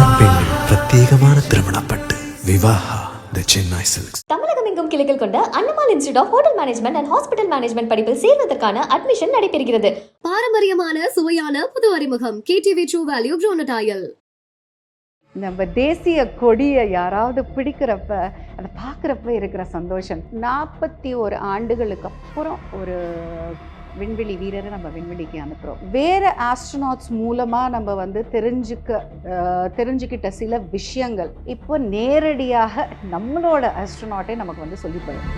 பெண்கள் பிரத்யேகமான திருமணப்பட்டு விவாஹா தி சென்னை சில்க்ஸ் தமிழகம் எங்கும் கிளைகள் கொண்ட Annamal institute of hotel management and hospital management படிப்பில் சேர்வதற்கான அட்மிஷன் நடைபெறுகிறது. பாரம்பரியமான சுவையான புது அறிமுகம். கேடிவி ட்ரூ வேல்யூ ப்ரோனடாயல் நம்ம தேசிய கொடியை யாராவது பிடிக்கிறப்ப அதை பார்க்குறப்ப இருக்கிற சந்தோஷம். நாற்பத்தி ஒரு ஆண்டுகளுக்கு அப்புறம் ஒரு விண்வெளி வீரரை நம்ம விண்வெளிக்கு அனுப்புகிறோம் வேறு ஆஸ்ட்ரோநாட்ஸ் மூலமாக நம்ம வந்து தெரிஞ்சுக்க தெரிஞ்சுக்கிட்ட சில விஷயங்கள் இப்போ நேரடியாக நம்மளோட ஆஸ்ட்ரோநாட்டே நமக்கு வந்து சொல்லித்தரும்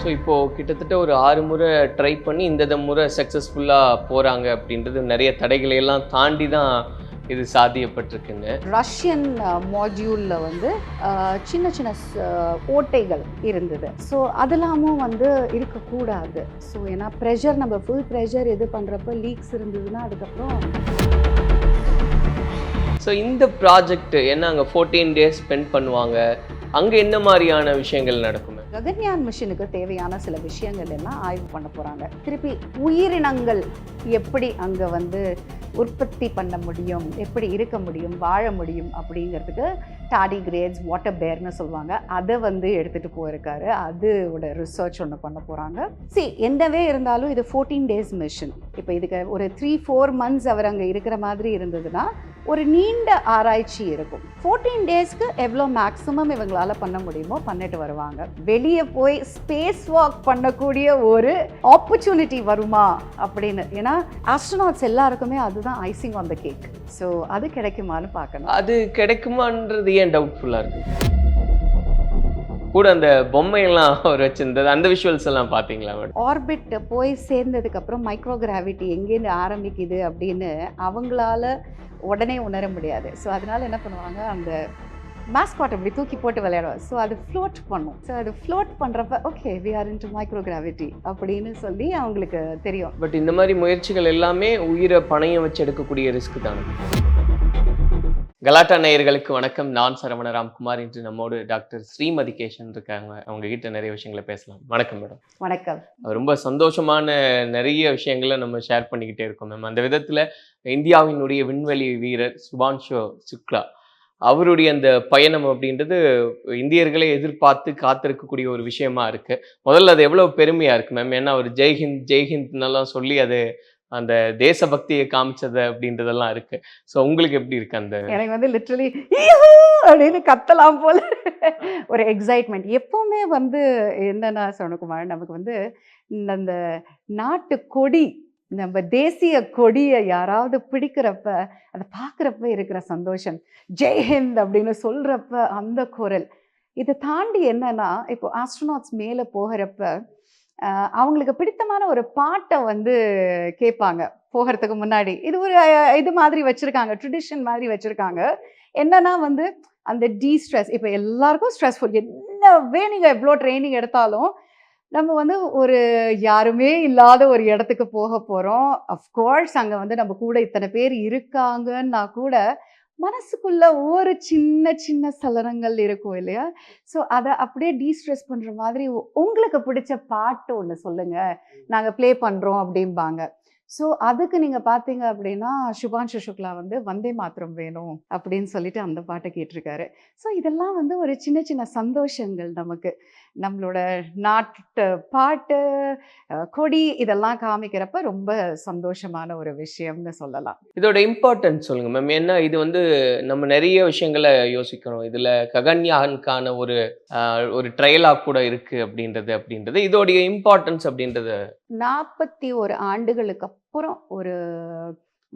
ஸோ இப்போது கிட்டத்தட்ட ஒரு ஆறு முறை ட்ரை பண்ணி இந்த முறை சக்ஸஸ்ஃபுல்லாக போகிறாங்க அப்படின்றது நிறைய தடைகளை எல்லாம் தாண்டி தான் இது சாத்தியப்பட்டிருக்குங்க. ரஷ்யன் மாட்யூலில் வந்து சின்ன சின்ன ஓட்டைகள் இருந்தது. ஸோ அதெல்லாமும் வந்து இருக்கக்கூடாது. ஸோ ஏன்னா ப்ரெஷர் நம்ம ஃபுல் ப்ரெஷர் இது பண்ணுறப்ப லீக்ஸ் இருந்ததுன்னா அதுக்கப்புறம் ஸோ இந்த ப்ராஜெக்ட் என்ன அங்கே ஃபோர்டீன் டேஸ் ஸ்பெண்ட் பண்ணுவாங்க? அங்கே என்ன மாதிரியான விஷயங்கள் நடக்குமே? ககன்யான் மிஷனுக்கு தேவையான சில விஷயங்கள் எல்லாம் ஆய்வு பண்ண போகிறாங்க திருப்பி உயிரினங்கள் எப்படி அங்கே வந்து உற்பத்தி பண்ண முடியும் எப்படி இருக்க முடியும் வாழ முடியும் அப்படிங்கிறதுக்கு டாடி கிரேட்ஸ் வாட்டர் பேர்னு சொல்லுவாங்க. அதை வந்து எடுத்துகிட்டு போயிருக்காரு. அதோட ரிசர்ச் ஒன்று பண்ண போகிறாங்க சி என்னவே இருந்தாலும் இது ஃபோர்டீன் டேஸ் மிஷன் இப்போ இதுக்கு ஒரு த்ரீ ஃபோர் மந்த்ஸ் அவர் அங்கே இருக்கிற மாதிரி இருந்ததுன்னா ஒரு நீண்ட ஆராய்ச்சி இருக்கும். ஃபோர்டீன் டேஸ்க்கு எவ்வளோ மேக்ஸிமம் இவங்களால பண்ண முடியுமோ பண்ணிட்டு வருவாங்க. வெளியே போய் ஸ்பேஸ் வாக் பண்ணக்கூடிய ஒரு ஆப்பர்ச்சுனிட்டி வருமா அப்படின்னு. ஏன்னா ஆஸ்ட்ரோநாட்ஸ் எல்லாருக்குமே அதுதான் icing on the cake so அது கிடைக்குமான்னு பார்க்கணும். அது கிடைக்குமான்றது ஏன் டவுட்ஃபுல்லாக இருக்கு? கூட அந்த பொம்மையெல்லாம் அவர் வச்சிருந்தது அந்த விஷுவல்ஸ் எல்லாம் பார்த்தீங்களா மேடம்? ஆர்பிட் போய் சேர்ந்ததுக்கப்புறம் மைக்ரோ கிராவிட்டி எங்கேருந்து ஆரம்பிக்குது அப்படின்னு அவங்களால உடனே உணர முடியாது. ஸோ அதனால என்ன பண்ணுவாங்க? அந்த மேஸ்காட் அப்படி தூக்கி போட்டு விளையாடுவோம் ஸோ அது ஃப்ளோட் பண்ணும். ஸோ அது ஃப்ளோட் பண்ணுறப்ப okay we are into microgravity அப்படின்னு சொல்லி அவங்களுக்கு தெரியும். பட் இந்த மாதிரி முயற்சிகள் எல்லாமே உயிரை பணையம் வச்சு எடுக்கக்கூடிய ரிஸ்க் தானே? கலாட்டா நேயர்களுக்கு வணக்கம். நான் சரவண ராம்குமார். இன்று நம்மோடு டாக்டர் ஸ்ரீமதி கேஷன் இருக்காங்க. அவங்க கிட்ட நிறைய விஷயங்களை பேசலாம். வணக்கம் மேடம். வணக்கம். ரொம்ப சந்தோஷமான நிறைய விஷயங்களை நம்ம ஷேர் பண்ணிக்கிட்டே இருக்கோம் மேம். அந்த விதத்தில் இந்தியாவினுடைய விண்வெளி வீரர் சுபான்ஷு சுக்லா அவருடைய அந்த பயணம் அப்படின்றது இந்தியர்களை எதிர்பார்த்து காத்திருக்கக்கூடிய ஒரு விஷயமா இருக்கு. முதல்ல அது எவ்வளவு பெருமையா இருக்கு மேம்? ஏன்னா அவர் ஜெய்ஹிந்த் ஜெய்ஹிந்த்னெல்லாம் சொல்லி அது அந்த தேசபக்தியை காமிச்சது அப்படின்றதெல்லாம் இருக்கு. ஸோ உங்களுக்கு எப்படி இருக்கு அந்த எனக்கு வந்து லிட்ரலி அப்படின்னு கத்தலாம் போல. ஒரு எக்ஸைட்மெண்ட் எப்பவுமே வந்து என்னன்னா சொன்னகுமார் நமக்கு வந்து இந்த அந்த நாட்டு கொடி நம்ம தேசிய கொடியை யாராவது பிடிக்கிறப்ப அதை பார்க்குறப்ப இருக்கிற சந்தோஷம். ஜெய்ஹிந்த் அப்படின்னு சொல்கிறப்ப அந்த குரல். இதை தாண்டி என்னன்னா இப்போ ஆஸ்ட்ரோனாட்ஸ் மேலே போகிறப்ப அவங்களுக்கு பிடித்தமான ஒரு பாட்டை வந்து கேட்பாங்க போகிறதுக்கு முன்னாடி. இது ஒரு இது மாதிரி வச்சுருக்காங்க ட்ரெடிஷன் மாதிரி வச்சுருக்காங்க. என்னன்னா வந்து அந்த டி ஸ்ட்ரெஸ் இப்போ எல்லாருக்கும் ஸ்ட்ரெஸ்ஃபுல் என்னவே நீங்கள் எவ்வளோ ட்ரைனிங் எடுத்தாலும் நம்ம வந்து ஒரு யாருமே இல்லாத ஒரு இடத்துக்கு போக போகிறோம் அஃப்கோர்ஸ் அங்கே வந்து நம்ம கூட இத்தனை பேர் இருக்காங்கன்னா கூட மனசுக்குள்ள ஒரு சின்ன சின்ன சலனங்கள் இருக்கும் இல்லையா? ஸோ அதை அப்படியே டீஸ்ட்ரெஸ் பண்ணுற மாதிரி உங்களுக்கு பிடிச்ச பாட்டு ஒன்று சொல்லுங்க. நாங்கள் ப்ளே பண்ணுறோம் அப்படிம்பாங்க. ஸோ அதுக்கு நீங்கள் பார்த்தீங்க அப்படின்னா சுபான்ஷு சுக்லா வந்து வந்தே மாத்திரம் வேணும் அப்படின்னு சொல்லிட்டு அந்த பாட்டை கேட்டிருக்காரு. ஸோ இதெல்லாம் வந்து ஒரு சின்ன சின்ன சந்தோஷங்கள் நமக்கு. நம்மளோட நாட்டு பாட்டு கொடி இதெல்லாம் காமிக்கிறப்ப ரொம்ப சந்தோஷமான ஒரு விஷயம்னு சொல்லலாம். இதோட இம்பார்ட்டன்ஸ் சொல்லுங்க மேம் ஏன்னா இது வந்து நம்ம நிறைய விஷயங்களை யோசிக்கிறோம். இதுல ககன்யானுக்கான ஒரு ஒரு ட்ரையலா கூட இருக்கு அப்படின்றது அப்படின்றது. இதோடைய இம்பார்ட்டன்ஸ் அப்படின்றது? நாற்பத்தி ஒரு ஆண்டுகளுக்கு அப்புறம் ஒரு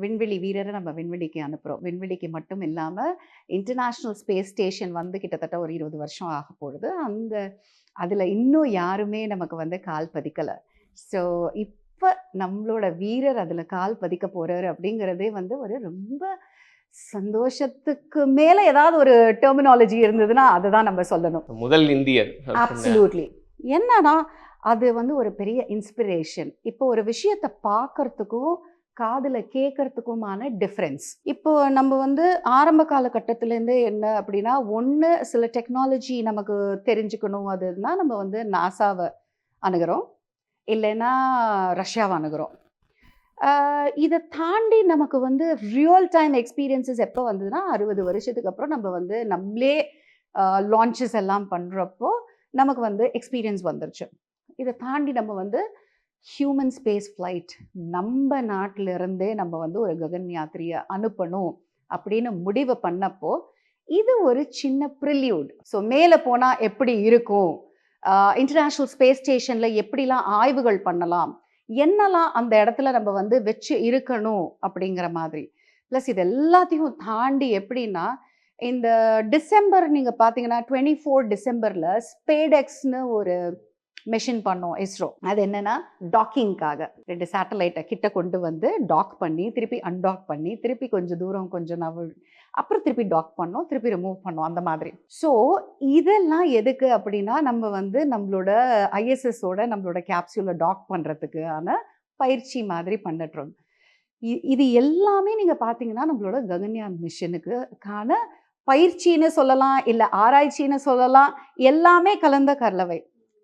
விண்வெளி வீரரை நம்ம விண்வெளிக்கு அனுப்புகிறோம் விண்வெளிக்கு மட்டும் இல்லாமல் இன்டர்நேஷ்னல் ஸ்பேஸ் ஸ்டேஷன் வந்து கிட்டத்தட்ட ஒரு இருபது வருஷம் ஆக போகுது. அந்த அதில் இன்னும் யாருமே நமக்கு வந்து கால் பதிக்கலை. ஸோ இப்போ நம்மளோட வீரர் அதில் கால் பதிக்க போகிறாரு அப்படிங்கிறதே வந்து ஒரு ரொம்ப சந்தோஷத்துக்கு மேலே ஏதாவது ஒரு டெர்மினாலஜி இருந்ததுன்னா அதை தான் நம்ம சொல்லணும். முதல் இந்தியர். அப்சல்யூட்லி என்னன்னா அது வந்து ஒரு பெரிய இன்ஸ்பிரேஷன் இப்போ ஒரு விஷயத்தை பார்க்கறதுக்கும் காதில் கேட்கறதுக்குமான டிஃப்ரென்ஸ் இப்போ நம்ம வந்து ஆரம்ப காலகட்டத்திலேருந்து என்ன அப்படின்னா ஒன்று சில டெக்னாலஜி நமக்கு தெரிஞ்சுக்கணும். அதுனா நம்ம வந்து நாசாவை அணுகிறோம். இல்லைன்னா ரஷ்யாவை அணுகிறோம். இதை தாண்டி நமக்கு வந்து ரியல் டைம் எக்ஸ்பீரியன்சஸ் எப்போ வந்ததுன்னா அறுபது வருஷத்துக்கு அப்புறம் நம்ம வந்து நம்மளே லான்ச்சஸ் எல்லாம் பண்ணுறப்போ நமக்கு வந்து எக்ஸ்பீரியன்ஸ் வந்துருச்சு. இதை தாண்டி நம்ம வந்து ஹியூமன் ஸ்பேஸ் ஃப்ளைட் நம்ம நாட்டிலிருந்தே நம்ம வந்து ஒரு ககன் யாத்திரையை அனுப்பணும் அப்படின்னு முடிவு பண்ணப்போ இது ஒரு சின்ன ப்ரில்யூட் ஸோ மேலே போனால் எப்படி இருக்கும்? இன்டர்நேஷ்னல் ஸ்பேஸ் ஸ்டேஷனில் எப்படிலாம் ஆய்வுகள் பண்ணலாம்? என்னெல்லாம் அந்த இடத்துல நம்ம வந்து வச்சு இருக்கணும் அப்படிங்கிற மாதிரி. ப்ளஸ் இது எல்லாத்தையும் தாண்டி எப்படின்னா இந்த டிசம்பர் நீங்கள் பார்த்தீங்கன்னா டுவெண்ட்டி ஃபோர் டிசம்பரில் ஸ்பேடெக்ஸ்னு ஒரு மெஷின் பண்ணோம் இஸ்ரோ. அது என்னன்னா டாக்கிங்காக. ரெண்டு சேட்டலைட்டை கிட்ட கொண்டு வந்து டாக் பண்ணி திருப்பி அன்டாக் பண்ணி திருப்பி கொஞ்சம் தூரம் கொஞ்சம் நவ அப்புறம் திருப்பி டாக் பண்ணோம் திருப்பி ரிமூவ் பண்ணோம் அந்த மாதிரி. ஸோ இதெல்லாம் எதுக்கு அப்படின்னா நம்ம வந்து நம்மளோட ஐஎஸ்எஸோட நம்மளோட கேப்சியூலை டாக் பண்ணுறதுக்கான பயிற்சி மாதிரி பண்ணிட்டுருந்தோம். இது எல்லாமே நீங்கள் பார்த்தீங்கன்னா நம்மளோட ககன்யான் மிஷனுக்கு காண பயிற்சின்னு சொல்லலாம் இல்லை ஆராய்ச்சின்னு சொல்லலாம் எல்லாமே கலந்த கலவை.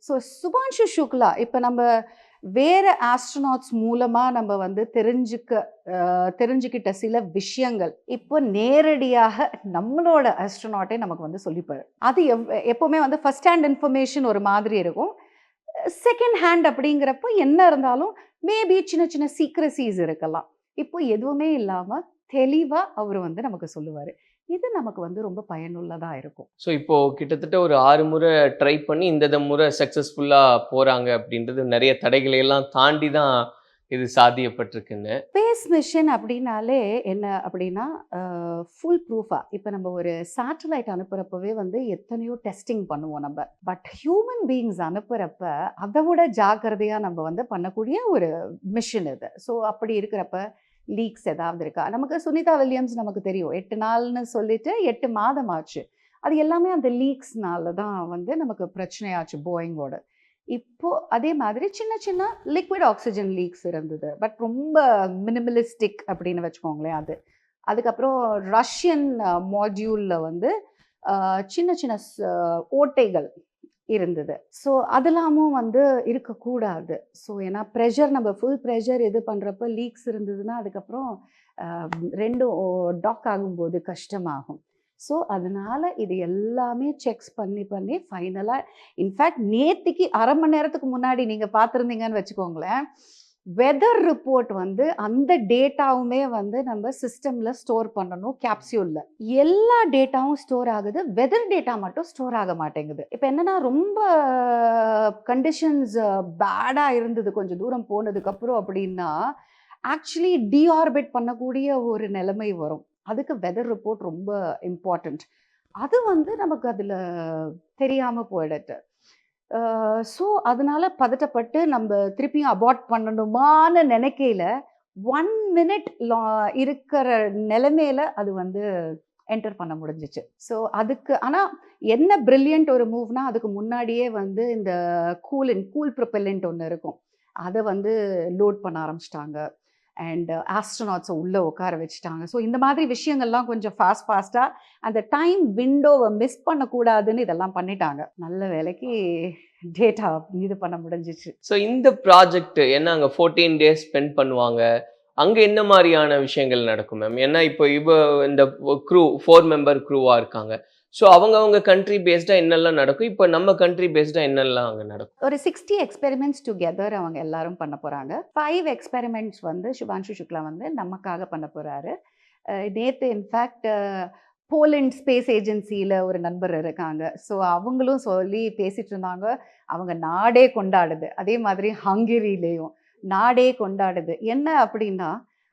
ஸோ சுபான்ஷு சுக்லா இப்போ நம்ம வேறு ஆஸ்ட்ரோனாட்ஸ் மூலமாக நம்ம வந்து தெரிஞ்சுக்க தெரிஞ்சுக்கிட்ட சில விஷயங்கள் இப்போ நேரடியாக நம்மளோட ஆஸ்ட்ரோநாட்டே நமக்கு வந்து சொல்லிப்பாரு. அது எவ் எப்போவுமே வந்து ஃபஸ்ட் ஹேண்ட் இன்ஃபர்மேஷன் ஒரு மாதிரி இருக்கும். செகண்ட் ஹேண்ட் அப்படிங்கிறப்போ என்ன இருந்தாலும் மேபி சின்ன சின்ன சீக்ரசிஸ் இருக்கலாம். இப்போ எதுவுமே இல்லாமல் தெளிவாக அவர் வந்து நமக்கு சொல்லுவார். இது நமக்கு வந்து ரொம்ப பயனுள்ளதாக இருக்கும். ஸோ இப்போ கிட்டத்தட்ட ஒரு ஆறு முறை ட்ரை பண்ணி இந்த முறை சக்ஸஸ்ஃபுல்லாக போகிறாங்க அப்படின்றது நிறைய தடைகளை எல்லாம் தாண்டி தான் இது சாத்தியப்பட்டிருக்குன்னு. ஸ்பேஸ் மிஷன் அப்படின்னாலே என்ன அப்படின்னா ஃபுல் ப்ரூஃபாக இப்போ நம்ம ஒரு சேட்டலைட் அனுப்புகிறப்பவே வந்து எத்தனையோ டெஸ்டிங் பண்ணுவோம் நம்ம. பட் ஹியூமன் பீயிங்ஸ் அனுப்புகிறப்ப அதை விட ஜாக்கிரதையாக நம்ம வந்து பண்ணக்கூடிய ஒரு மிஷன் இது. ஸோ அப்படி இருக்கிறப்ப லீக்ஸ் ஏதாவது இருக்கா? நமக்கு சுனிதா வில்லியம்ஸ் நமக்கு தெரியும். எட்டு நாள்னு சொல்லிட்டு எட்டு மாதம் ஆச்சு. அது எல்லாமே அந்த லீக்ஸ்னால தான் வந்து நமக்கு பிரச்சனையாச்சு போயிங்கோட. இப்போ அதே மாதிரி சின்ன சின்ன லிக்விட் ஆக்சிஜன் லீக்ஸ் இருந்தது. பட் ரொம்ப மினிமலிஸ்டிக் அப்படின்னு வச்சுக்கோங்களேன் அது. அதுக்கப்புறம் ரஷ்யன் மாட்யூலில் வந்து சின்ன சின்ன ஓட்டைகள். இருந்தது. ஸோ அதெல்லாமும் வந்து இருக்கக்கூடாது. ஸோ ஏன்னா ப்ரெஷர் நம்ம ஃபுல் ப்ரெஷர் இது பண்ணுறப்ப லீக்ஸ் இருந்ததுன்னா அதுக்கப்புறம் ரெண்டும் டாக் ஆகும்போது கஷ்டமாகும். ஸோ அதனால இது எல்லாமே செக்ஸ் பண்ணி பண்ணி ஃபைனலாக இன்ஃபேக்ட் நேற்றுக்கு அரை மணி நேரத்துக்கு முன்னாடி நீங்கள் பார்த்துருந்தீங்கன்னு வச்சுக்கோங்களேன். வெதர் ரிப்போர்ட் வந்து அந்த டேட்டாவுமே வந்து நம்ம சிஸ்டமில் ஸ்டோர் பண்ணணும் கேப்சியூலில் எல்லா டேட்டாவும் ஸ்டோர் ஆகுது. வெதர் டேட்டா மட்டும் ஸ்டோர் ஆக மாட்டேங்குது. இப்போ என்னன்னா ரொம்ப கண்டிஷன்ஸ் பேடாக இருந்தது. கொஞ்சம் தூரம் போனதுக்கப்புறம் அப்படின்னா ஆக்சுவலி டிஆர்பிட் பண்ணக்கூடிய ஒரு நிலைமை வரும். அதுக்கு வெதர் ரிப்போர்ட் ரொம்ப இம்பார்ட்டண்ட் அது வந்து நமக்கு அதில் தெரியாமல் போயிடுது. ஸோ அதனால பதட்டப்பட்டு நம்ம திருப்பியும் அபார்ட் பண்ணணுமான்னு நினைக்கையில ஒன் மினிட் இருக்கிற நிலைமையில அது வந்து என்டர் பண்ண முடிஞ்சிச்சு. ஸோ அதுக்கு ஆனால் என்ன பிரில்லியன்ட் ஒரு மூவ்னா அதுக்கு முன்னாடியே வந்து இந்த கூலின் கூல் ப்ரொப்பெல்லண்ட் ஒன்று இருக்கும். அதை வந்து லோட் பண்ண ஆரம்பிச்சிட்டாங்க. அண்ட் ஆஸ்ட்ரோநாட்ஸை உள்ளே உட்கார வச்சுட்டாங்க. ஸோ இந்த மாதிரி விஷயங்கள்லாம் கொஞ்சம் ஃபாஸ்ட் ஃபாஸ்ட்டாக அந்த டைம் விண்டோவை மிஸ் பண்ணக்கூடாதுன்னு இதெல்லாம் பண்ணிட்டாங்க. நல்ல வேலைக்கு டேட்டா இது பண்ண முடிஞ்சிச்சு. ஸோ இந்த ப்ராஜெக்ட் என்ன அங்கே ஃபோர்டீன் டேஸ் ஸ்பெண்ட் பண்ணுவாங்க? அங்கே என்ன மாதிரியான விஷயங்கள் நடக்கும் மேம் ஏன்னா இப்போ இவ இந்த க்ரூ ஃபோர் மெம்பர் க்ரூவாக இருக்காங்க. ஸோ அவங்கவுங்க கண்ட்ரி பேஸ்டாக என்னெல்லாம் நடக்கும்? இப்போ நம்ம கண்ட்ரி பேஸ்டாக என்னெல்லாம் அங்கே நடக்கும்? ஒரு சிக்ஸ்டி எக்ஸ்பெரிமெண்ட்ஸ் டுகெதர் அவங்க எல்லாரும் பண்ண போகிறாங்க ஃபைவ் எக்ஸ்பெரிமெண்ட்ஸ் வந்து சுபான்ஷு சுக்லா வந்து நமக்காக பண்ண போகிறாரு நேற்று இன்ஃபேக்ட் போலண்ட் ஸ்பேஸ் ஏஜென்சியில் ஒரு நண்பர் இருக்காங்க. ஸோ அவங்களும் சொல்லி பேசிகிட்டு இருந்தாங்க. அவங்க நாடே கொண்டாடுது. அதே மாதிரி ஹங்கேரியிலேயும் நாடே கொண்டாடுது. என்ன அப்படின்னா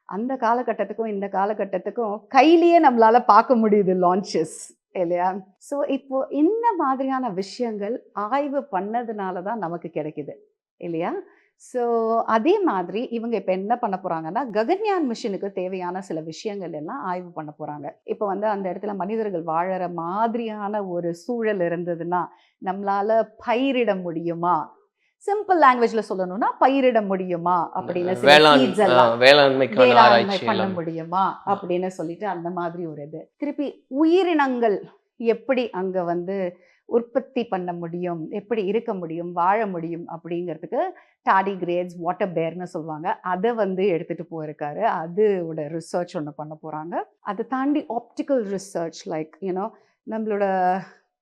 அந்த காலகட்டத்துக்கும் இந்த காலகட்டத்துக்கும் கையிலேயே நம்மளால் பார்க்க முடியுது லான்ச்சஸ் இல்லையா? ஸோ இப்போ இந்த மாதிரியான விஷயங்கள் ஆய்வு பண்ணதுனால தான் நமக்கு கிடைக்குது இல்லையா? ஸோ அதே மாதிரி இவங்க இப்போ என்ன பண்ண போகிறாங்கன்னா ககன்யான் மிஷனுக்கு தேவையான சில விஷயங்கள் எல்லாம் ஆய்வு பண்ண போகிறாங்க இப்போ வந்து அந்த இடத்துல மனிதர்கள் வாழற மாதிரியான ஒரு சூழல் இருந்ததுன்னா நம்மளால் பயிரிட முடியுமா? சிம்பிள் லாங்குவேஜ்ல சொல்லணும்னா பயிரிட முடியுமா அப்படின்னு வேளாண்மை பண்ண முடியுமா அப்படின்னு சொல்லிட்டு அந்த மாதிரி ஒரு இது. திருப்பி உயிரினங்கள் எப்படி அங்க வந்து உற்பத்தி பண்ண முடியும் எப்படி இருக்க முடியும் வாழ முடியும் அப்படிங்கிறதுக்கு டாடி கிரேட்ஸ் வாட்டர் பேர்னு சொல்லுவாங்க. அதை வந்து எடுத்துகிட்டு போயிருக்காரு. அதோட ரிசர்ச் ஒன்று பண்ண போகிறாங்க அதை தாண்டி ஆப்டிக்கல் ரிசர்ச் லைக் யூனோ நம்மளோட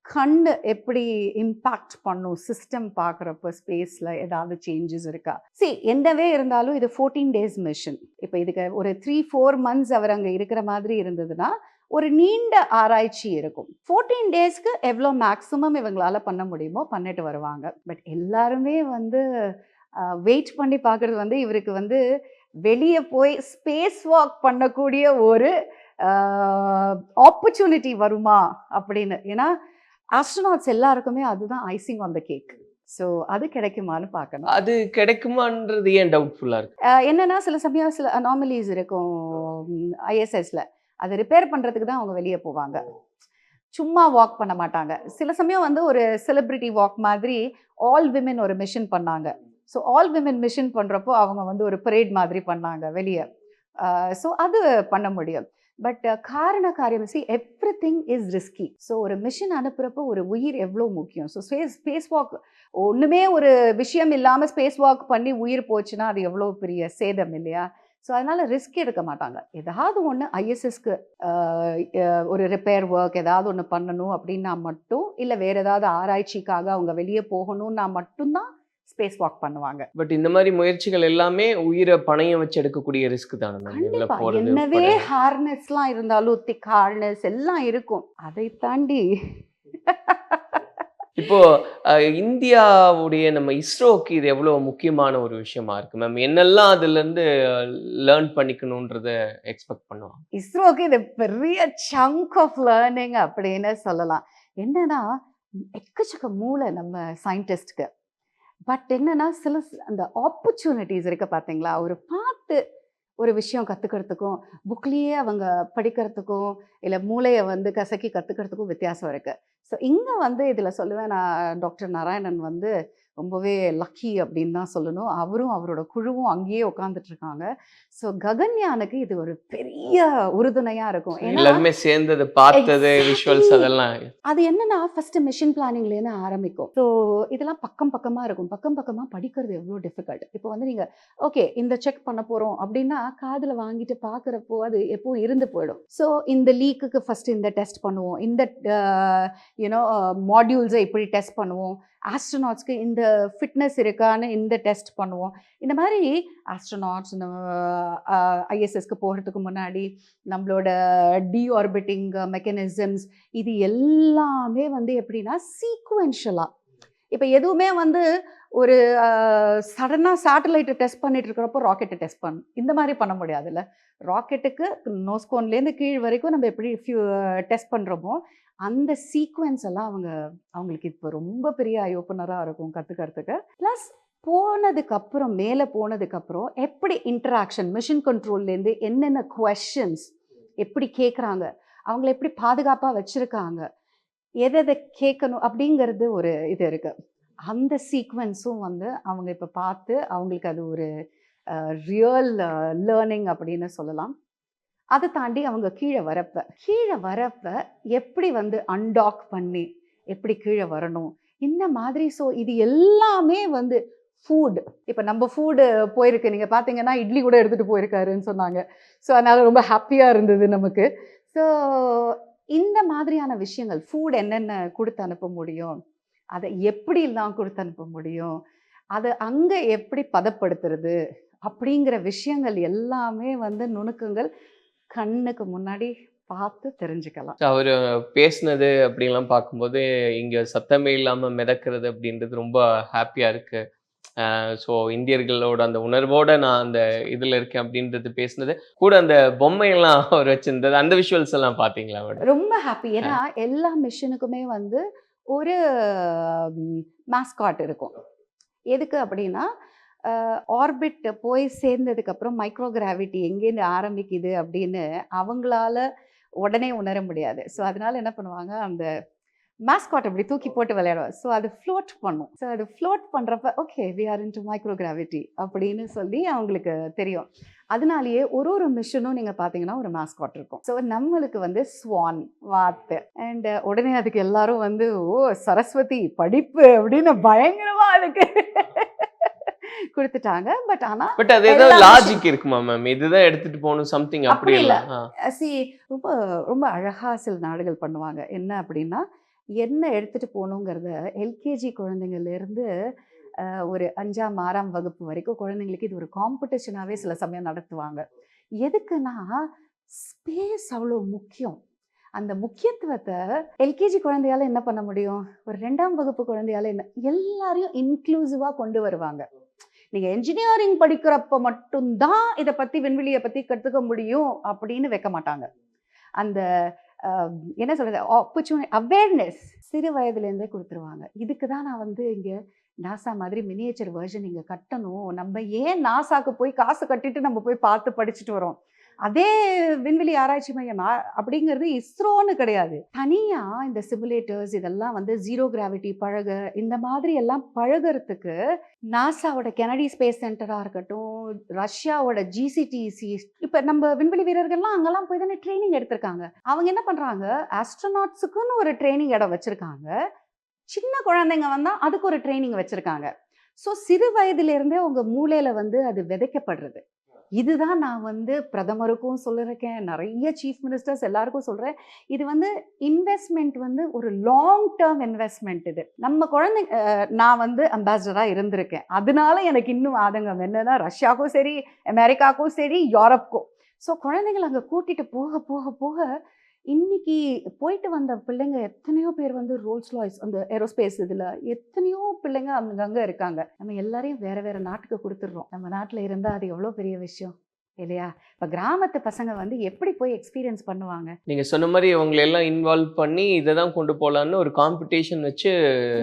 கண்ணு எப்படி இம்பேக்ட் பண்ணும்? சிஸ்டம் பார்க்குறப்ப ஸ்பேஸில் ஏதாவது சேஞ்சஸ் இருக்கா? சரி என்னவே இருந்தாலும் இது ஃபோர்டீன் டேஸ் மிஷன் இப்போ இதுக்கு ஒரு த்ரீ ஃபோர் மந்த்ஸ் அவர் அங்கே இருக்கிற மாதிரி இருந்ததுன்னா ஒரு நீண்ட ஆராய்ச்சி இருக்கும். ஃபோர்டீன் டேஸ்க்கு எவ்வளோ மேக்ஸிமம் இவங்களால பண்ண முடியுமோ பண்ணிட்டு வருவாங்க. பட் எல்லாருமே வந்து வெயிட் பண்ணி பார்க்குறது வந்து இவருக்கு வந்து வெளியே போய் ஸ்பேஸ் வாக் பண்ணக்கூடிய ஒரு ஆப்பர்ச்சுனிட்டி வருமா அப்படின்னு. ஏன்னா ஆஸ்ட்ரோநாட்ஸ் எல்லாருக்குமே அதுதான் icing on the cake so அது கிடைக்குமான்னு பார்க்கணும். அது கிடைக்குமான்றது ஏன் டவுட்ஃபுல்லா இருக்கு? என்னன்னா சில சமயம் சில அனாமலிஸ் இருக்கும் ஐஎஸ்எஸ்ல அதை ரிப்பேர் பண்ணுறதுக்கு தான் அவங்க வெளியே போவாங்க. சும்மா வாக் பண்ண மாட்டாங்க. சில சமயம் வந்து ஒரு செலிப்ரிட்டி வாக் மாதிரி ஆல் விமென் ஒரு மிஷன் பண்ணாங்க. ஸோ ஆல் விமென் மிஷன் பண்ணுறப்போ அவங்க வந்து ஒரு பரேட் மாதிரி பண்ணாங்க வெளியே. ஸோ அது பண்ண முடியும். பட் uh, காரண காரியம் see everything is risky so ஒரு மிஷின் அனுப்புகிறப்போ ஒரு உயிர் எவ்வளோ முக்கியம்? ஸோ ஸ்பேஸ் ஸ்பேஸ் வாக் ஒன்றுமே ஒரு விஷயம் இல்லாமல் ஸ்பேஸ் வாக் பண்ணி உயிர் போச்சுன்னா அது எவ்வளோ பெரிய சேதம் இல்லையா? ஸோ அதனால் ரிஸ்க் எடுக்க மாட்டாங்க. ஏதாவது ஒன்று ஐஎஸ்எஸ்க்கு ஒரு ரிப்பேர் ஒர்க் ஏதாவது ஒன்று பண்ணணும் அப்படின்னா மட்டும் இல்லை வேறு ஏதாவது ஆராய்ச்சிக்காக அவங்க வெளியே போகணும்னா மட்டும்தான் ஸ்பேஸ் வாக் பண்ணுவாங்க. பட் இந்த மாதிரி முயற்சிகள் எல்லாமே உயிரை பணையம் வச்சு எடுக்கக்கூடிய ரிஸ்க் தானே என்னவே. ஹார்னஸ்லாம் இருந்தாலும் திக் ஹார்னஸ் எல்லாம் இருக்கும். அதை தாண்டி இப்போ இந்தியாவுடைய நம்ம இஸ்ரோக்கு இது எவ்வளவு முக்கியமான ஒரு விஷயமா இருக்கு? மேம் என்னெல்லாம் அதுல இருந்து லேர்ன் பண்ணிக்கணும்ன்றத எக்ஸ்பெக்ட் பண்ணுவாங்க? இஸ்ரோக்கு இது பெரிய சங்க் ஆஃப் லேர்னிங் அப்படின்னு சொல்லலாம். என்னன்னா எக்கச்சக்க மூளை நம்ம சயின்டிஸ்ட்க்கு பட் என்னன்னா சில அந்த ஆப்பர்ச்சுனிட்டிஸ் இருக்க பார்த்தீங்களா ஒரு பார்த்து ஒரு விஷயம் கற்றுக்கிறதுக்கும் புக்லேயே அவங்க படிக்கிறதுக்கும் இல்லை மூளையை வந்து கசக்கி கற்றுக்கிறதுக்கும் வித்தியாசம் இருக்குது ஸோ இங்கே வந்து இதில் சொல்லுவேன் நான் டாக்டர் நாராயணன் வந்து ரொம்பவே லக்கி அப்படின்னு தான் சொல்லணும். அவரும் அவரோட குழுவும் அங்கேயே உட்காந்துட்டு இருக்காங்க ஸோ ககன்யானுக்கு இது ஒரு பெரிய உறுதுணையாக இருக்கும். எல்லாருமே சேர்ந்தது பார்த்தது. விஷுவல்ஸ் அதெல்லாம். அது என்னன்னா ஃபர்ஸ்ட் மிஷின் பிளானிங்லேருந்து ஆரம்பிக்கும். ஸோ இதெல்லாம் பக்கம் பக்கமாக இருக்கும். பக்கம் பக்கமாக படிக்கிறது எவ்வளோ டிஃபிகல்ட் இப்போ வந்து நீங்கள் ஓகே இந்த செக் பண்ண போகிறோம் அப்படின்னா காதில் வாங்கிட்டு பார்க்குறப்போ அது எப்போ இருந்து போயிடும். ஸோ இந்த லீக்குக்கு ஃபர்ஸ்ட் இந்த டெஸ்ட் பண்ணுவோம். இந்த யூனோ மாடியூல்ஸை இப்படி டெஸ்ட் பண்ணுவோம். ஆஸ்ட்ரோநாட்ஸ்க்கு இந்த ஃபிட்னஸ் இருக்கான்னு இந்த டெஸ்ட் பண்ணுவோம். இந்த மாதிரி ஆஸ்ட்ரோநாட்ஸ் ஐஎஸ்எஸ்க்கு போகிறதுக்கு முன்னாடி நம்மளோட டிஆர்பிட்டிங் மெக்கானிசம்ஸ் இது எல்லாமே வந்து எப்படின்னா சீக்வென்ஷலாக இப்போ எதுவுமே வந்து ஒரு சடனாக சேட்டலைட்டை டெஸ்ட் பண்ணிட்டு இருக்கிறப்போ ராக்கெட்டை டெஸ்ட் பண்ணும் இந்த மாதிரி பண்ண முடியாதுல்ல. ராக்கெட்டுக்கு நோஸ்கோன்லேருந்து கீழ் வரைக்கும் நம்ம எப்படி ஃபியூ டெஸ்ட் பண்ணுறோமோ அந்த சீக்வன்ஸ் எல்லாம் அவங்க அவங்களுக்கு இப்போ ரொம்ப பெரிய ஐ ஓப்பனராக இருக்கும் கற்றுக்கிறதுக்கு ப்ளஸ் போனதுக்கப்புறம் மேலே போனதுக்கப்புறம் எப்படி இன்டராக்ஷன் மிஷின் கண்ட்ரோல்லேருந்து என்னென்ன கொஷன்ஸ் எப்படி கேட்குறாங்க அவங்கள எப்படி பாதுகாப்பாக வச்சுருக்காங்க எதை எதை கேட்கணும் அப்படிங்கிறது ஒரு இது இருக்குது அந்த சீக்வென்ஸும் வந்து அவங்க இப்போ பார்த்து அவங்களுக்கு அது ஒரு ரியல் லேர்னிங் அப்படின்னு சொல்லலாம். அதை தாண்டி அவங்க கீழே வரப்ப கீழே வரப்ப எப்படி வந்து அன்டாக் பண்ணி எப்படி கீழே வரணும்? இந்த மாதிரி ஸோ இது எல்லாமே வந்து ஃபுட் இப்போ நம்ம ஃபுட்டு போயிருக்கு. நீங்கள் பார்த்தீங்கன்னா இட்லி கூட எடுத்துகிட்டு போயிருக்காருன்னு சொன்னாங்க. ஸோ அதனால் ரொம்ப ஹாப்பியாக இருந்தது நமக்கு. ஸோ இந்த மாதிரியான விஷயங்கள் ஃபுட் என்னென்ன கொடுத்து அனுப்ப முடியும்? அதை எப்படிலாம் கொடுத்து அனுப்ப முடியும்? அதை அங்கே எப்படி பதப்படுத்துறது? அப்படிங்கிற விஷயங்கள் எல்லாமே வந்து நுணுக்கங்கள் கண்ணுக்கு முன்னாடி பார்த்து தெரிஞ்சுக்கலாம். அவர் பேசுனது அப்படிலாம் பார்க்கும்போது இங்க சத்தமே இல்லாம மிதக்கிறது அப்படின்றது ரொம்ப ஹாப்பியா இருக்கு. ஸோ இந்தியர்களோட அந்த உணர்வோட நான் அந்த இதுல இருக்கேன் அப்படின்றது பேசுனது. கூட அந்த பொம்மையெல்லாம் அவர் வச்சிருந்தது. அந்த விஷுவல்ஸ் எல்லாம் பாத்தீங்களா மேடம் ரொம்ப ஹாப்பி ஏன்னா எல்லா மிஷினுக்குமே வந்து ஒரு மாஸ்காட் இருக்கும். எதுக்கு அப்படின்னா ஆர்பிட் போய் சேர்ந்ததுக்கப்புறம் மைக்ரோ கிராவிட்டி எங்கேருந்து ஆரம்பிக்குது அப்படின்னு அவங்களால உடனே உணர முடியாது. ஸோ அதனால என்ன பண்ணுவாங்க அந்த மாஸ்காட் அப்படி தூக்கி போட்டு விளையாடுவோம் ஸோ அது ஃப்ளோட் பண்ணும். ஸோ அது ஃப்ளோட் பண்ணுறப்ப okay we are into microgravity அப்படின்னு சொல்லி அவங்களுக்கு தெரியும். அதனாலேயே ஒரு ஒரு மிஷனும் நீங்கள் பார்த்தீங்கன்னா ஒரு மாஸ்காட் இருக்கும் ஸோ நம்மளுக்கு வந்து ஸ்வான் வாத்து அண்ட் உடனே அதுக்கு எல்லாரும் வந்து ஓ சரஸ்வதி படிப்பு அப்படின்னு பயங்கரமா அதுக்கு கொடுத்துட்டாங்க. பட் ஆனால் பட் அது ஏதோ லாஜிக் இருக்குமா மேம் இதுதான் எடுத்துட்டு போகணும் சம்திங் அப்படி இல்ல. சி ரொம்ப ரொம்ப அழகா சில நாடுகள் பண்ணுவாங்க. என்ன அப்படின்னா என்ன எடுத்துட்டு போகணுங்கிறத எல்கேஜி குழந்தைங்கள்ல அஹ், ஒரு அஞ்சாம் ஆறாம் வகுப்பு வரைக்கும் குழந்தைங்களுக்கு இது ஒரு காம்படிஷனாகவே சில சமயம் நடத்துவாங்க. எதுக்குன்னா ஸ்பேஸ் அவ்வளோ முக்கியம். அந்த முக்கியத்துவத்தை எல்கேஜி குழந்தையால என்ன பண்ண முடியும்? ஒரு ரெண்டாம் வகுப்பு குழந்தையால என்ன எல்லாரையும் இன்க்ளூசிவாக கொண்டு வருவாங்க. நீங்க என்ஜினியரிங் படிக்கிறப்ப மட்டும்தான் இதை பத்தி விண்வெளியை பத்தி கற்றுக்க முடியும் அப்படின்னு வைக்க மாட்டாங்க. அந்த என்ன சொல்றது ஆப்பர்ச்சுனி அவேர்னஸ் சிறு வயதுலேருந்தே கொடுத்துருவாங்க. இதுக்கு தான் நான் வந்து இங்கே நாசா மாதிரி மினியேச்சர் வேர்ஷன் இங்கே கட்டணும். நம்ம ஏன் நாசாக்கு போய் காசு கட்டிட்டு நம்ம போய் பார்த்து படிச்சுட்டு வரோம் அதே விண்வெளி ஆராய்ச்சி மையம் நான் அப்படிங்கிறது இஸ்ரோன்னு கிடையாது. தனியாக இந்த சிமுலேட்டர்ஸ் இதெல்லாம் வந்து ஜீரோ கிராவிட்டி பழக இந்த மாதிரி எல்லாம் பழகிறதுக்கு நாசாவோட கெனடி ஸ்பேஸ் சென்டராக இருக்கட்டும் ரஷ்யாவோட ஜிசிடிசி இப்போ நம்ம விண்வெளி வீரர்கள்லாம் அங்கெல்லாம் போய் தானே ட்ரைனிங் எடுத்திருக்காங்க. அவங்க என்ன பண்ணுறாங்க ஆஸ்ட்ரோநாட்ஸுக்குன்னு ஒரு ட்ரைனிங் இடம் வச்சுருக்காங்க. சின்ன குழந்தைங்க வந்தால் அதுக்கு ஒரு ட்ரைனிங் வச்சுருக்காங்க. ஸோ சிறு வயதிலிருந்தே உங்கள் மூளையில் வந்து அது விதைக்கப்படுறது. இதுதான் நான் வந்து பிரதமருக்கும் சொல்லியிருக்கேன் நிறைய சீஃப் மினிஸ்டர்ஸ் எல்லாருக்கும் சொல்கிறேன் இது வந்து இன்வெஸ்ட்மெண்ட் வந்து ஒரு லாங் டேர்ம் இன்வெஸ்ட்மெண்ட் இது. நம்ம குழந்தைங்க நான் வந்து அம்பாசடராக இருந்திருக்கேன். அதனால எனக்கு இன்னும் ஆதங்கம். என்னன்னா ரஷ்யாவுக்கும் சரி அமெரிக்காவுக்கும் சரி யூரோப்க்கும் ஸோ குழந்தைங்களை அங்கே கூட்டிகிட்டு போக போக போக இன்னைக்கு போயிட்டு வந்த பிள்ளைங்க எத்தனையோ பேர் வந்து ரோல்ஸ் லாய்ஸ் அந்த ஏரோஸ்பேஸ் இதில் எத்தனையோ பிள்ளைங்க அங்கங்கே இருக்காங்க. நம்ம எல்லாரையும் வேற வேற நாட்டுக்கு கொடுத்துட்றோம். நம்ம நாட்டில் இருந்தால் அது எவ்வளோ பெரிய விஷயம் இல்லையா? இப்போ கிராமத்து பசங்க வந்து எப்படி போய் எக்ஸ்பீரியன்ஸ் பண்ணுவாங்க? நீங்க சொன்ன மாதிரி அவங்களை எல்லாம் இன்வால்வ் பண்ணி இதை தான் கொண்டு போலான்னு ஒரு காம்படிஷன் வச்சு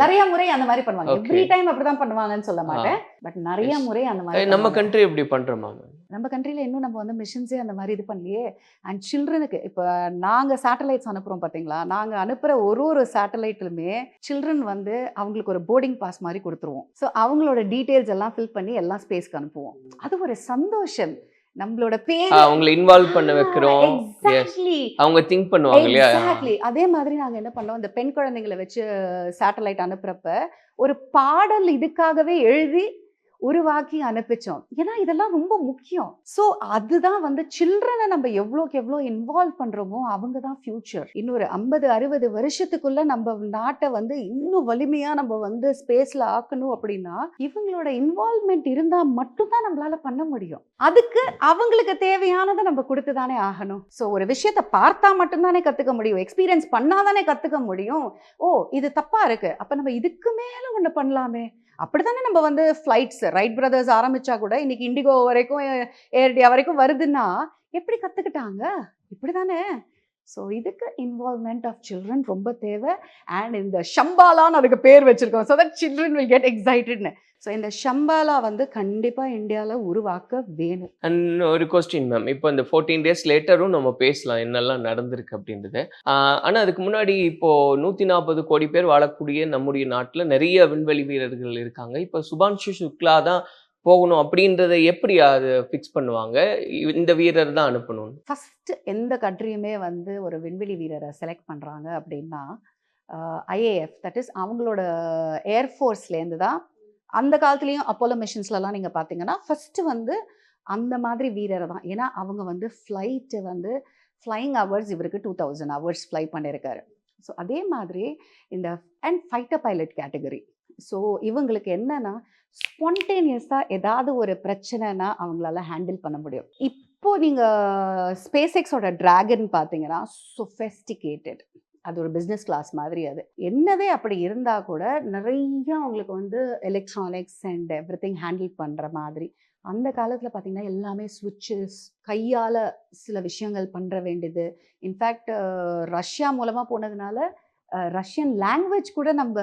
நிறைய முறை அந்த மாதிரி பண்ணுவாங்க. எவ்ரி டைம் அப்படிதான் பண்ணுவாங்கன்னு சொல்ல மாட்டேன். பட் நிறைய. முறை அந்த மாதிரி நம்ம. கண்ட்ரி எப்படி பண்றோமா மேம் நம்ம கண்ட்ரியில் இன்னும் நம்ம வந்து மிஷின்ஸே அந்த மாதிரி இது பண்ணலையே. அண்ட் சில்ட்ரனுக்கு இப்போ நாங்கள் சேட்டலைட்ஸ் அனுப்புகிறோம் பார்த்தீங்களா நாங்கள் அனுப்புகிற ஒரு ஒரு சேட்டலைட்லுமே சில்ட்ரன் வந்து அவங்களுக்கு ஒரு போர்டிங் பாஸ் மாதிரி கொடுத்துருவோம். ஸோ அவங்களோட டீட்டெயில்ஸ் எல்லாம் ஃபில் பண்ணி எல்லாம் ஸ்பேஸ்க்கு அனுப்புவோம். அது ஒரு சந்தோஷம். நம்மளோட பேர் அவங்களை இன்வால்வ் பண்ண வைக்கிறோம். எக்ஸாக்ட்லி அவங்க திங்க் பண்ணுவாங்க இல்லையா? எக்ஸாக்ட்லி அதே மாதிரி நாங்க என்ன பண்ணோம்? இந்த பெண் குழந்தைங்களை வச்சு சேட்டலைட் அனுப்புறப்ப ஒரு பாடல் இதுக்காகவே எழுதி உருவாக்கி அனுப்பிச்சோம். ஏன்னா இதெல்லாம் ரொம்ப முக்கியம். ஸோ அதுதான் வந்து சில்ட்ரனை நம்ம எவ்வளோக்கு எவ்வளோ இன்வால்வ் பண்ணுறோமோ அவங்க தான் ஃபியூச்சர் இன்னொரு ஐம்பது அறுபது வருஷத்துக்குள்ள நம்ம நாட்டை வந்து இன்னும் வலிமையாக நம்ம வந்து ஸ்பேஸில் ஆக்கணும் அப்படின்னா இவங்களோட இன்வால்வ்மெண்ட் இருந்தால் மட்டும்தான் நம்மளால பண்ண முடியும். அதுக்கு அவங்களுக்கு தேவையானதை நம்ம கொடுத்து தானே ஆகணும். ஸோ ஒரு விஷயத்த பார்த்தா மட்டும்தானே கற்றுக்க முடியும். எக்ஸ்பீரியன்ஸ் பண்ணாதானே கற்றுக்க முடியும். ஓ இது தப்பாக இருக்குது அப்போ நம்ம இதுக்கு மேலே ஒன்று பண்ணலாமே. அப்படி தானே நம்ம வந்து ஃப்ளைட்ஸ் ரைட் பிரதர்ஸ் ஆரம்பிச்சா கூட இன்றைக்கி இண்டிகோ வரைக்கும் ஏர்டியா வரைக்கும் வருதுன்னா எப்படி கற்றுக்கிட்டாங்க இப்படி தானே ஸோ இதுக்கு இன்வால்வ்மெண்ட் ஆஃப் சில்ட்ரன் ரொம்ப தேவை. அண்ட் இந்த ஷம்பாலான்னு அதுக்கு பேர் வச்சுருக்கோம். So that children will get எக்ஸைட்டட்னு so இந்த ஷம்பாலா வந்து கண்டிப்பாக இந்தியாவில் உருவாக்க வேணும். அண்ட் ஒரு கொஸ்டின் மேம் இப்போ இந்த ஃபோர்டீன் டேஸ் லேட்டரும் நம்ம பேசலாம் என்னெல்லாம் நடந்திருக்கு அப்படின்றது. ஆஹ் ஆனா அதுக்கு முன்னாடி இப்போ நூத்தி நாற்பது கோடி பேர் வாழக்கூடிய நம்முடைய நாட்டுல நிறைய விண்வெளி வீரர்கள் இருக்காங்க. இப்போ சுபான்ஷு சுக்லா தான் போகணும் அப்படின்றத எப்படி அது ஃபிக்ஸ் பண்ணுவாங்க? இந்த வீரர் தான் அனுப்பணும். ஃபஸ்ட்டு எந்த கண்ட்ரியுமே வந்து ஒரு விண்வெளி வீரரை செலக்ட் பண்ணுறாங்க அப்படின்னா ஐஏஎஃப் தட் இஸ் அவங்களோட ஏர்ஃபோர்ஸ்லேருந்து தான் அந்த காலத்துலேயும் அப்போலோ மிஷின்ஸ்லலாம் நீங்கள் பார்த்தீங்கன்னா ஃபஸ்ட்டு வந்து அந்த மாதிரி வீரரை தான். ஏன்னா அவங்க வந்து ஃப்ளைட்டு வந்து ஃப்ளைங் ஹவர்ஸ் இவருக்கு டூ தௌசண்ட் ஹவர்ஸ் ஃப்ளை பண்ணியிருக்காரு ஸோ அதே மாதிரி இந்த and fighter pilot category so இவங்களுக்கு என்னன்னா ஸ்பான்டேனியஸாக ஏதாவது ஒரு பிரச்சனைனா அவங்களால ஹேண்டில் பண்ண முடியும். இப்போ நீங்கள் ஸ்பேஸ் எக்ஸோட ட்ராகன் பார்த்தீங்கன்னா சொஃபெஸ்டிகேட்டட் அது ஒரு பிஸ்னஸ் கிளாஸ் மாதிரி அது. என்னவே அப்படி இருந்தால் கூட நிறைய அவங்களுக்கு வந்து electronics and everything handle பண்ணுற மாதிரி. அந்த காலத்தில் பார்த்தீங்கன்னா எல்லாமே ஸ்விட்சஸ் கையால் சில விஷயங்கள் பண்ணுற வேண்டியது. இன்ஃபேக்ட் ரஷ்யா மூலமாக போனதுனால ரஷ்யன் லாங்குவேஜ் கூட நம்ம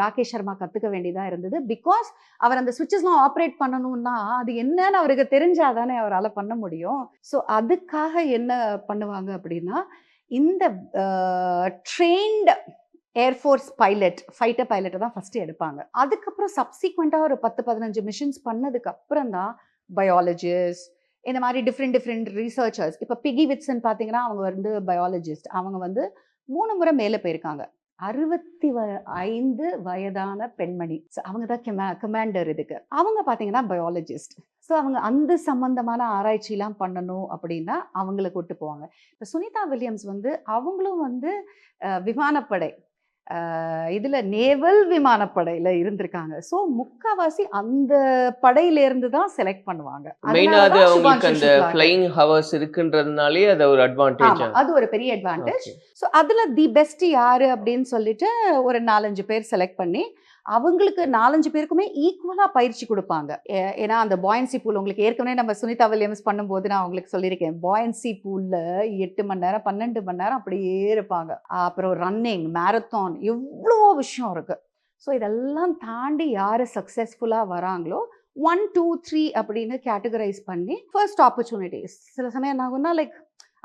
ராகேஷ் சர்மா கற்றுக்க வேண்டியதாக இருந்தது. பிகாஸ் அவர் அந்த சுவிட்சஸ்லாம் ஆப்ரேட் பண்ணணும்னா அது என்னன்னு அவருக்கு தெரிஞ்சாதானே அவரால் பண்ண முடியும். ஸோ அதுக்காக என்ன பண்ணுவாங்க அப்படின்னா இந்த trained air force pilot fighter பைலட்டை தான் ஃபஸ்ட்டு எடுப்பாங்க. அதுக்கப்புறம் சப்சீக்வெண்ட்டாக ஒரு பத்து பதினஞ்சு மிஷின்ஸ் பண்ணதுக்கு அப்புறம் தான் பயாலஜிஸ்ட் இந்த மாதிரி டிஃப்ரெண்ட் டிஃப்ரெண்ட் ரிசர்ச்சர்ஸ் இப்போ பிகி விட்ஸ்ன்னு பார்த்தீங்கன்னா அவங்க வந்து பயாலஜிஸ்ட் அவங்க வந்து மூணு முறை மேலே போயிருக்காங்க. அறுபத்தி வ ஐந்து வயதான பெண்மணி. ஸோ அவங்க தான் கெமா கமாண்டர் இதுக்கு. அவங்க பார்த்தீங்கன்னா பயாலஜிஸ்ட் ஸோ அவங்க அந்த சம்பந்தமான ஆராய்ச்சிலாம் பண்ணணும் அப்படின்னா அவங்கள கூட்டு போவாங்க. இப்போ சுனிதா வில்லியம்ஸ் வந்து அவங்களும் வந்து விமானப்படை. இதுல நேவல் விமானப்படையில இருந்திருக்காங்க. ஸோ முக்காவாசி அந்த படையிலேருந்து தான் செலக்ட் பண்ணுவாங்க. மெயினா அது அவங்களுக்கு அந்த. ஃப்ளைங் ஹவர்ஸ் இருக்குன்றதுனாலே அது ஒரு அட்வான்டேஜ் அது ஒரு பெரிய அட்வான்டேஜ் ஸோ அதில் தி பெஸ்ட் யாரு அப்படின்னு சொல்லிட்டு ஒரு நாலஞ்சு பேர் செலக்ட் பண்ணி அவங்களுக்கு நாலஞ்சு பேருக்குமே ஈக்குவலாக பயிற்சி கொடுப்பாங்க. ஏ- ஏன்னா அந்த பாயன்சி பூல் உங்களுக்கு ஏற்கனவே நம்ம சுனிதா வில்லியம்ஸ் பண்ணும்போது நான் உங்களுக்கு சொல்லியிருக்கேன். பாயன்சி பூலில் எட்டு மணி நேரம் பன்னெண்டு மணி நேரம் அப்படியே இருப்பாங்க. அப்புறம் ரன்னிங் மேரத்தான் எவ்வளோ விஷயம் இருக்குது ஸோ இதெல்லாம் தாண்டி யார் சக்ஸஸ்ஃபுல்லாக வராங்களோ ஒன் டூ த்ரீ அப்படின்னு கேட்டகரைஸ் பண்ணி ஃபர்ஸ்ட் ஆப்பர்ச்சுனிட்டிஸ் சில சமயம் என்ன ஆகும்னா லைக்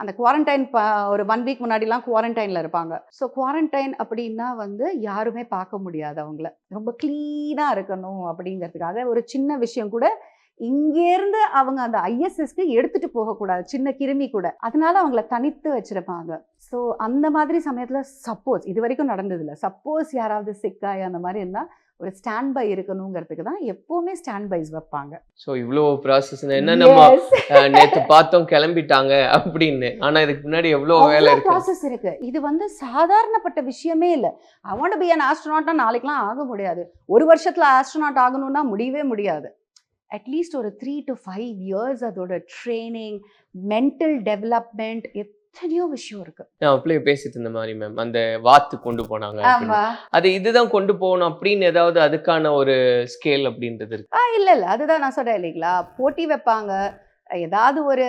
அந்த குவாரண்டைன் ஒரு ஒன் வீக் முன்னாடிலாம் குவாரண்டைனில் இருப்பாங்க. ஸோ குவாரண்டைன் அப்படின்னா வந்து யாருமே பார்க்க முடியாது அவங்கள. ரொம்ப க்ளீனாக இருக்கணும் அப்படிங்கிறதுக்காக ஒரு சின்ன விஷயம் கூட இங்கேருந்து அவங்க அந்த ஐஎஸ்எஸ்க்கு எடுத்துட்டு போகக்கூடாது. சின்ன கிருமி கூட. அதனால அவங்கள தனித்து வச்சிருப்பாங்க. ஸோ அந்த மாதிரி சமயத்தில் சப்போஸ் இது வரைக்கும் நடந்ததில்லை. சப்போஸ் யாராவது சிக்காய் அந்த மாதிரி இருந்தால் ஒரு ஸ்டாண்ட் பை இருக்கணுங்கிறதுக்கு தான் எப்போவுமே ஸ்டாண்ட் பைஸ் வைப்பாங்க ஸோ இவ்வளோ ப்ராசஸ் என்ன நம்ம நேத்து பார்த்தோம் கிளம்பிட்டாங்க அப்படின்னு. ஆனா இதுக்கு முன்னாடி எவ்வளோ வேலை இருக்கு? ப்ராசஸ் இருக்கு. இது வந்து சாதாரணப்பட்ட விஷயமே இல்லை. ஐ வாண்ட் பி அன் ஆஸ்ட்ரோனாட்னா நாளைக்கெல்லாம் ஆக முடியாது. ஒரு வருஷத்துல ஆஸ்ட்ரோனாட் ஆகணும்னா முடியவே முடியாது. அட்லீஸ்ட் ஒரு த்ரீ டு ஃபைவ் இயர்ஸ் அதோட ட்ரைனிங் மென்டல் டெவலப்மெண்ட் எத்தனையோ விஷயம் இருக்கு. நான் அப்படியே பேசிட்டு இருந்த மாதிரி மேம் அந்த வாத்து கொண்டு போனாங்க அது இதுதான் கொண்டு போகணும் அப்படின்னு ஏதாவது அதுக்கான ஒரு ஸ்கேல் அப்படின்றது இருக்கு. ஆ இல்லை இல்லை. அதுதான் நான் சொல்கிறேன் இல்லைங்களா? போட்டி வைப்பாங்க. ஏதாவது ஒரு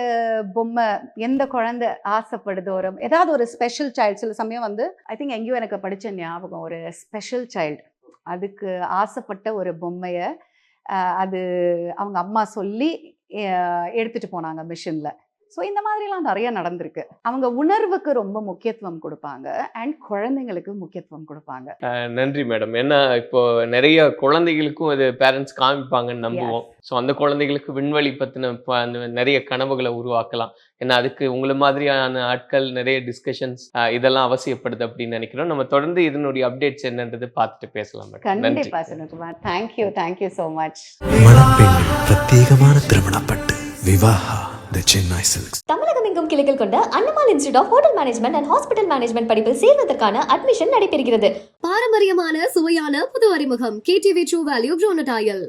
பொம்மை எந்த குழந்தை ஆசைப்படுதோ ஒரு ஏதாவது ஒரு ஸ்பெஷல் சைல்டு சில சமயம் வந்து ஐ திங்க் எங்கேயோ எனக்கு படிச்ச ஞாபகம் ஒரு ஸ்பெஷல் சைல்டு அதுக்கு ஆசைப்பட்ட ஒரு பொம்மையை அது அவங்க அம்மா சொல்லி அஹ், எடுத்துட்டு போனாங்க மிஷினில் ஸோ இந்த மாதிரிலாம் நிறைய நடந்திருக்கு. அவங்க உணர்வுக்கு ரொம்ப முக்கியத்துவம் கொடுப்பாங்க. அண்ட் குழந்தைங்களுக்கு முக்கியத்துவம் கொடுப்பாங்க. நன்றி மேடம் ஏன்னா இப்போ நிறைய குழந்தைகளுக்கும் அது பேரண்ட்ஸ் காமிப்பாங்கன்னு நம்புவோம். ஸோ அந்த குழந்தைகளுக்கு விண்வெளி பத்தின ப- அந்த நிறைய கனவுகளை உருவாக்கலாம். ஏன்னா அதுக்கு உங்களை மாதிரியான ஆட்கள் நிறைய டிஸ்கஷன்ஸ் இதெல்லாம் அவசியப்படுது அப்படின்னு நினைக்கிறோம். நம்ம தொடர்ந்து இதனுடைய அப்டேட்ஸ் என்னன்றது பார்த்துட்டு பேசலாம் மேடம் கண்டிப்பா Sunakumar thank you thank you so much பிரத்யேகமான திருமணப்பட்டு விவாஹா த சென்னை சில்க்ஸ் தமிழகம் எங்கும் கிளைகள் கொண்ட Annamal institute of hotel management and hospital management படிப்பில் சேர்வதற்கான அட்மிஷன் நடைபெறுகிறது. பாரம்பரியமான சுவையான புது அறிமுகம். KTV true value ப்ரோனடாயல்